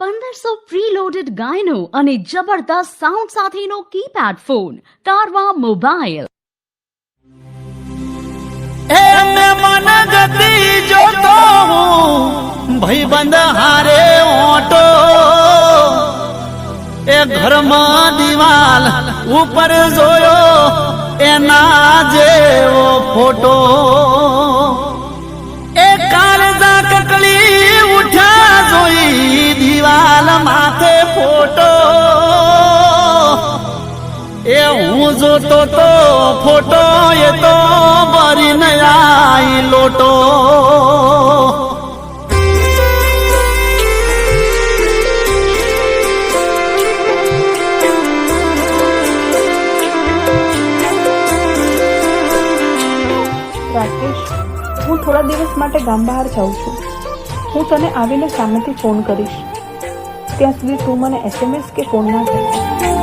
પંદરસો પ્રીલોડેડ ગાયનો અને જબરદસ્ત સાઉન્ડ સાથેનો કીપેડ ફોન કારવા મોબાઈલ એ મન ગતિ ભાઈબંધ હારે ઓટો. એ ઘરમાં દિવાલ ઉપર જોયો, એના જેવો ફોટો. હું જોતો તો ફોટો એ તો ભરીને આઈ લોટો. રાકેશ, હું થોડા દિવસ માટે ગામ બહાર જાઉં છું. હું તને આવીને સામેથી ફોન કરીશ. ત્યાં સુધી તું મને એસએમએસ કે ફોન ના કર.